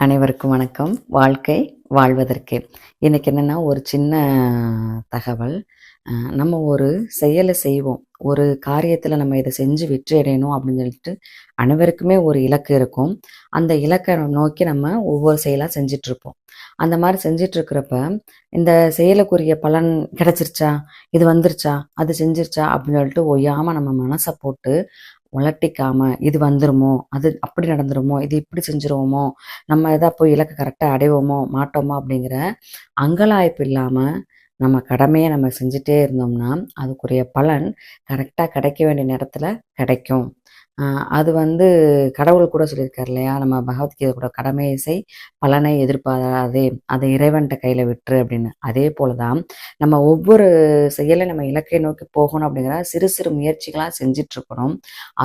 அனைவருக்கும் வணக்கம். வாழ்க்கை வாழ்வதற்கே. இன்னைக்கு என்னென்னா ஒரு சின்ன தகவல். நம்ம ஒரு செயலை செய்வோம். ஒரு காரியத்தில் நம்ம இதை செஞ்சு வெற்றி அடையணும் அப்படின்னு சொல்லிட்டு அனைவருக்குமே ஒரு இலக்கு இருக்கும். அந்த இலக்கை நோக்கி நம்ம ஒவ்வொரு செயலாக செஞ்சிட்ருப்போம். அந்த மாதிரி செஞ்சிட்ருக்கிறப்ப இந்த செயலுக்குரிய பலன் கிடச்சிருச்சா? இது வந்துருச்சா? அது செஞ்சிருச்சா? அப்படின்னு சொல்லிட்டு ஒய்யாமல் நம்ம மனசை போட்டு உலட்டிக்காம இது வந்துருமோ? அது அப்படி நடந்துருமோ? இது இப்படி செஞ்சுருவோமோ? நம்ம எதா போய் இலக்கை கரெக்டாக அடைவோமோ? மாட்டோமோ? அப்படிங்கிற அங்கலாய்ப்பு இல்லாமல் நம்ம கடமையை நம்ம செஞ்சுட்டே இருந்தோம்னா அதுக்குரிய பலன் கரெக்டாக கிடைக்க வேண்டிய நேரத்தில் கிடைக்கும். அது வந்து கடவுள் கூட சொல்லியிருக்காரு இல்லையா? நம்ம பகவத்கீதை கூட கடமையை செய் பலனை எதிர்பாராதே அதை இறைவன்கிட்ட கையில் விட்டுரு அப்படின்னு. அதே போல தான் நம்ம ஒவ்வொரு செயலை நம்ம இலக்கை நோக்கி போகணும் அப்படிங்கிற சிறு சிறு முயற்சிகளாக செஞ்சிட்ருக்கணும்.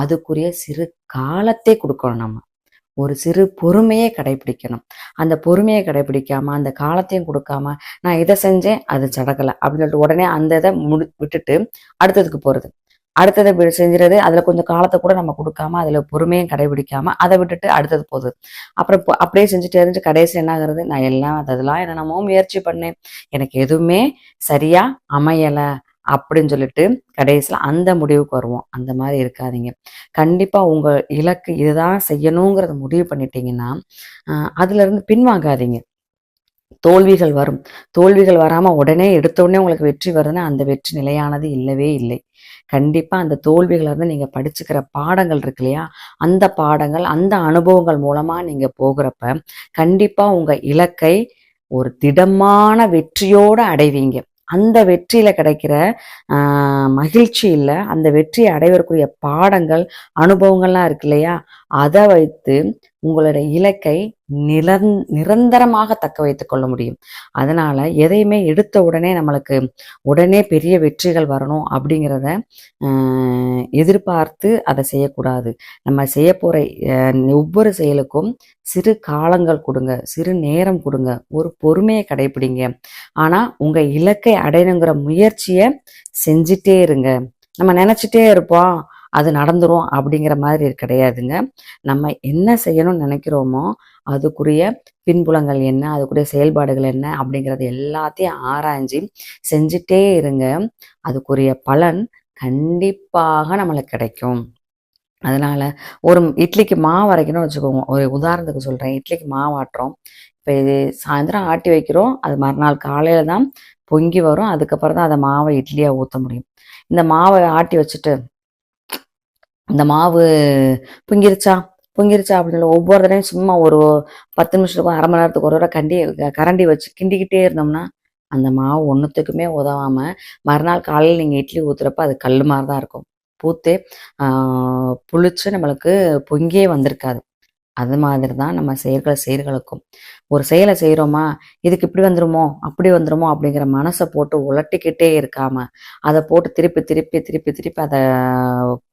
அதுக்குரிய சிறு காலத்தை கொடுக்கணும் நம்ம. ஒரு சிறு பொறுமையை கடைபிடிக்கணும். அந்த பொறுமையை கடைபிடிக்காம அந்த காலத்தையும் கொடுக்காம நான் இதை செஞ்சேன் அது சடக்கலை அப்படின்னு சொல்லிட்டு உடனே அந்த இதை முடி விட்டுட்டு அடுத்ததுக்கு போகிறது அடுத்ததை செஞ்சுறது அதில் கொஞ்சம் காலத்தை கூட நம்ம கொடுக்காம அதில் பொறுமையும் கடைபிடிக்காம அதை விட்டுட்டு அடுத்தது போகுது. அப்புறம் அப்படியே செஞ்சுட்டு இருந்து கடைசி என்ன ஆகுறது? நான் எல்லாம் அதெல்லாம் என்னென்னமோ முயற்சி பண்ணேன். எனக்கு எதுவுமே சரியாக அமையலை. அப்படின்னு சொல்லிட்டு கடைசியில் அந்த முடிவுக்கு வருவோம். அந்த மாதிரி இருக்காதீங்க. கண்டிப்பாக உங்கள் இலக்கு இதுதான் செய்யணுங்கிறத முடிவு பண்ணிட்டீங்கன்னா அதுலேருந்து பின்வாங்காதீங்க. தோல்விகள் வரும். தோல்விகள் வராமல் உடனே எடுத்தோடனே உங்களுக்கு வெற்றி வருதுன்னா அந்த வெற்றி நிலையானது இல்லவே இல்லை. கண்டிப்பாக அந்த தோல்விகளை இருந்து நீங்கள் படிச்சுக்கிற பாடங்கள் இருக்கு இல்லையா? அந்த பாடங்கள் அந்த அனுபவங்கள் மூலமாக நீங்கள் போகிறப்ப கண்டிப்பாக உங்கள் இலக்கை ஒரு திடமான வெற்றியோடு அடைவீங்க. அந்த வெற்றியில கிடைக்கிற மகிழ்ச்சி இல்லை. அந்த வெற்றியை அடைவதற்குரிய பாடங்கள் அனுபவங்கள்லாம் இருக்கு இல்லையா? அதை வைத்து உங்களுடைய இலக்கை நிரந் நிரந்தரமாக தக்க வைத்து கொள்ள முடியும். அதனால எதையுமே எடுத்த உடனே நம்மளுக்கு உடனே பெரிய வெற்றிகள் வரணும் அப்படிங்கிறத எதிர்பார்த்து அதை செய்யக்கூடாது. நம்ம செய்ய போகிற ஒவ்வொரு செயலுக்கும் சிறு காலங்கள் கொடுங்க சிறு நேரம் கொடுங்க ஒரு பொறுமையை கடைபிடிங்க ஆனால் உங்கள் இலக்கை அடையணுங்கிற முயற்சியை செஞ்சிட்டே இருங்க. நம்ம நினச்சிட்டே இருப்போம் அது நடந்துரும் அப்படிங்கிற மாதிரி கிடையாதுங்க. நம்ம என்ன செய்யணும்னு நினைக்கிறோமோ அதுக்குரிய பின்புலங்கள் என்ன அதுக்குரிய செயல்பாடுகள் என்ன அப்படிங்கிறது எல்லாத்தையும் ஆராய்ஞ்சு செஞ்சுட்டே இருங்க. அதுக்குரிய பலன் கண்டிப்பாக நம்மளுக்கு கிடைக்கும். அதனால ஒரு இட்லிக்கு மாவு அரைக்கணும்னு வச்சுக்கோங்க. ஒரு உதாரணத்துக்கு சொல்றேன். இட்லிக்கு மாவு ஆட்டுறோம். இப்போ இது சாயந்தரம் ஆட்டி வைக்கிறோம். அது மறுநாள் காலையில தான் பொங்கி வரும். அதுக்கப்புறம் தான் அதை மாவை இட்லியா ஊற்ற முடியும். இந்த மாவை ஆட்டி வச்சுட்டு இந்த மாவு பொங்கிருச்சா? பொங்கிருச்சா அப்படின்னு சொல்லி ஒவ்வொரு தடவையும் சும்மா ஒரு பத்து நிமிஷத்துக்கும் அரை மணி நேரத்துக்கு ஒரு தடவை கண்டி கரண்டி வச்சு கிண்டிக்கிட்டே இருந்தோம்னா அந்த மாவு ஒன்றுத்துக்குமே உதவாமல் மறுநாள் காலையில் நீங்கள் இட்லி ஊத்துறப்ப அது கல் மாதிரி தான் இருக்கும். பூத்து புளிச்சு நம்மளுக்கு பொங்கியே வந்திருக்காது. அது மாதிரி தான் நம்ம செயல்களை செயல்களுக்கும். ஒரு செயலை செய்கிறோமா இதுக்கு இப்படி வந்துருமோ அப்படி வந்துருமோ அப்படிங்கிற மனசை போட்டு உலட்டிக்கிட்டே இருக்காம அதை போட்டு திருப்பி திருப்பி திருப்பி திருப்பி அதை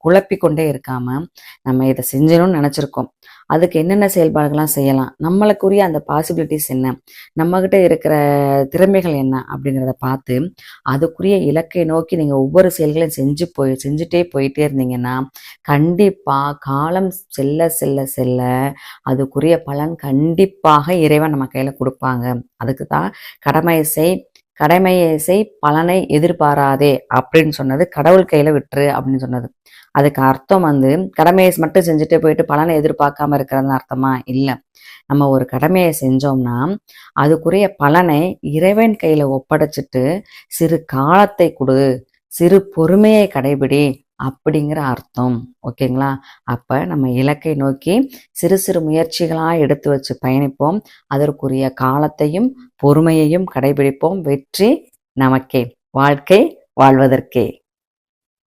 குழப்பிக்கொண்டே இருக்காம நம்ம இதை செஞ்சணும்னு நினச்சிருக்கோம். அதுக்கு என்னென்ன செயல்பாடுகள்லாம் செய்யலாம்? நம்மளுக்குரிய அந்த பாசிபிலிட்டிஸ் என்ன? நம்மக்கிட்ட இருக்கிற திறமைகள் என்ன? அப்படிங்கிறத பார்த்து அதுக்குரிய இலக்கை நோக்கி நீங்கள் ஒவ்வொரு செயல்களையும் செஞ்சு போய் செஞ்சுட்டே போயிட்டே இருந்தீங்கன்னா கண்டிப்பாக காலம் செல்ல செல்ல செல்ல அதுக்குரிய பலன் கண்டிப்பாக இறைவன் நம்ம கையில் கொடுப்பாங்க. அதுக்கு தான் கடமை செய் கடமையை செய் பலனை எதிர்பாராதே அப்படின்னு சொன்னது கடவுள் கையில் விட்டுரு அப்படின்னு சொன்னது. அதுக்கு அர்த்தம் வந்து கடமையை மட்டும் செஞ்சுட்டு போயிட்டு பலனை எதிர்பார்க்காம இருக்கிறதுன்னு அர்த்தமா? இல்லை. நம்ம ஒரு கடமையை செஞ்சோம்னா அதுக்குரிய பலனை இறைவன் கையில் ஒப்படைச்சிட்டு சிறு காலத்தை கொடு சிறு பொறுமையை கடைபிடி அப்படிங்கிற அர்த்தம். ஓகேங்களா? அப்போ நம்ம இலக்கை நோக்கி சிறு சிறு முயற்சிகளாக எடுத்து வச்சு பயணிப்போம். அதற்குரிய காலத்தையும் பொறுமையையும் கடைபிடிப்போம். வெற்றி நமக்கே வாழ்க்கை வாழ்வதற்கே.